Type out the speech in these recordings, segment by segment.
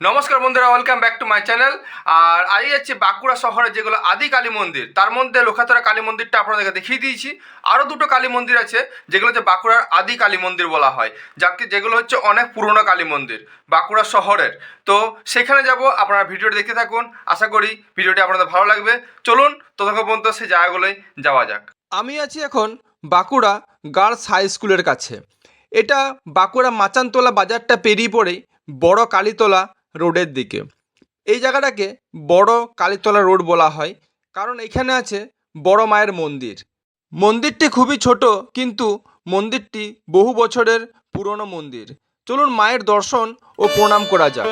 নমস্কার বন্ধুরা welcome back to my channel আর আজ যাচ্ছি বাঁকুড়া শহরে যেগুলো আদি কালী মন্দির, তার মধ্যে লোখাতরা কালী মন্দিরটা আপনাদেরকে দেখিয়ে দিয়েছি। আরও দুটো কালী মন্দির আছে, যেগুলো হচ্ছে বাঁকুড়ার আদি কালী মন্দির বলা হয়, যাকে যেগুলো হচ্ছে অনেক পুরনো কালী মন্দির, বাঁকুড়া শহরের। তো সেখানে যাব, আপনারা ভিডিওটি দেখতে থাকুন। আশা করি ভিডিওটি আপনাদের ভালো লাগবে। চলুন, ততক্ষণ পর্যন্ত সেই জায়গাগুলোয় যাওয়া যাক। আমি আছি এখন বাঁকুড়া গার্লস হাই স্কুলের কাছে। এটা বাঁকুড়া মাচানতলা বাজারটা পেরিয়ে পড়েই বড় কালীতলা রোডের দিকে। এই জায়গাটাকে বড় কালীতলা রোড বলা হয়। কারণ এখানে আছে বড় মায়ের মন্দির। মন্দিরটি খুবই ছোট, কিন্তু মন্দিরটি বহু বছরের পুরনো মন্দির। চলুন মায়ের দর্শন ও প্রণাম করা যাক।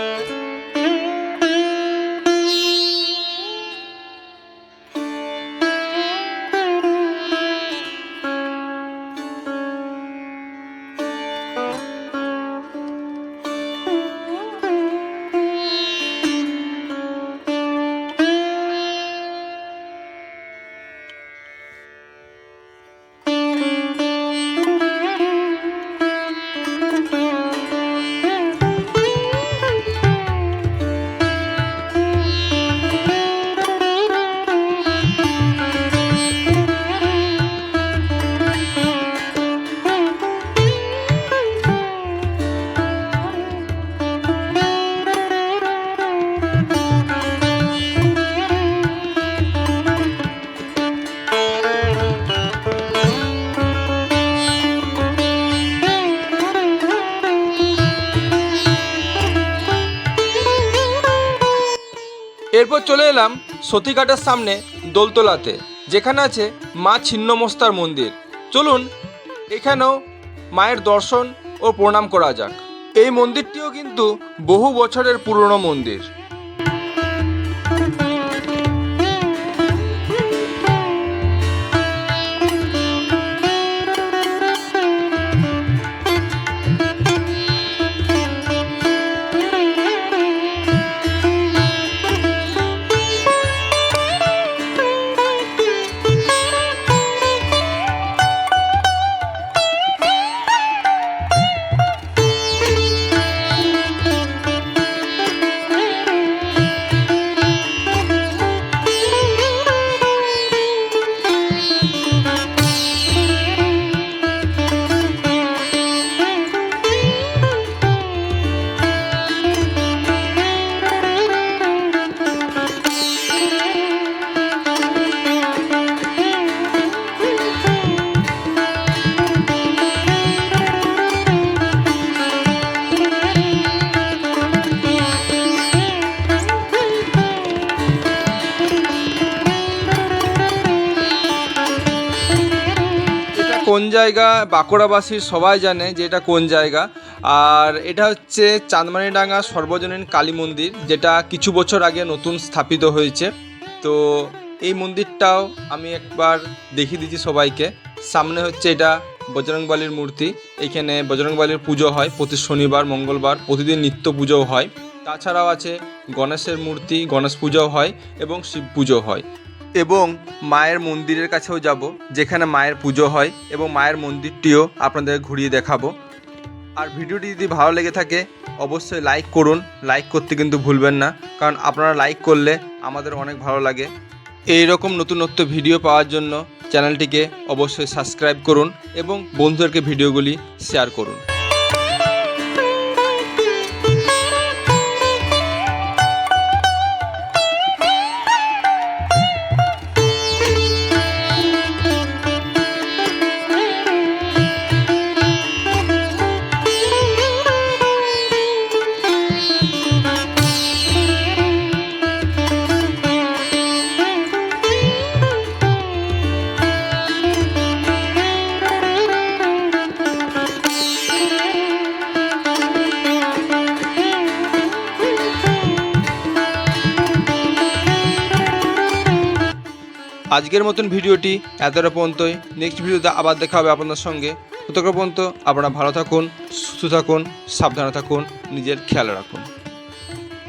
এরপর চলে এলাম সতীঘাটের সামনে দোলতলাতে, যেখানে আছে মা ছিন্নমস্তার মন্দির। চলুন এখানেও মায়ের দর্শন ও প্রণাম করা যাক। এই মন্দিরটিও কিন্তু বহু বছরের পুরনো মন্দির। কোন জায়গা বাঁকুড়াবাসীর সবাই জানে যে এটা কোন জায়গা। আর এটা হচ্ছে চাঁদমানিডাঙ্গা সর্বজনীন কালী মন্দির, যেটা কিছু বছর আগে নতুন স্থাপিত হয়েছে। তো এই মন্দিরটাও আমি একবার দেখিয়ে দিচ্ছি সবাইকে। সামনে হচ্ছে এটা বজরংবলীর মূর্তি। এখানে বজরংবলীর পুজো হয় প্রতি শনিবার, মঙ্গলবার, প্রতিদিন নিত্য পুজো হয়। তাছাড়াও আছে গণেশের মূর্তি, গণেশ পুজো হয় এবং শিব পুজো হয়। এবং মায়ের মন্দিরের কাছেও যাব, যেখানে মায়ের পুজো হয় এবং মায়ের মন্দিরটিও আপনাদের ঘুরিয়ে দেখাবো। আর ভিডিওটি যদি ভালো লেগে থাকে, অবশ্যই লাইক করুন। লাইক করতে কিন্তু ভুলবেন না, কারণ আপনারা লাইক করলে আমাদের অনেক ভালো লাগে। এই রকম নতুনত্ব ভিডিও পাওয়ার জন্য চ্যানেলটিকে অবশ্যই সাবস্ক্রাইব করুন এবং বন্ধুদেরকে ভিডিওগুলি শেয়ার করুন। আজকের মতন ভিডিওটি এতটা পর্যন্তই। নেক্সট ভিডিওতে আবার দেখা হবে আপনার সঙ্গে। ততক্ষণ পর্যন্ত আপনারা ভালো থাকুন, সুস্থ থাকুন, সাবধানে থাকুন, নিজের খেয়াল রাখুন।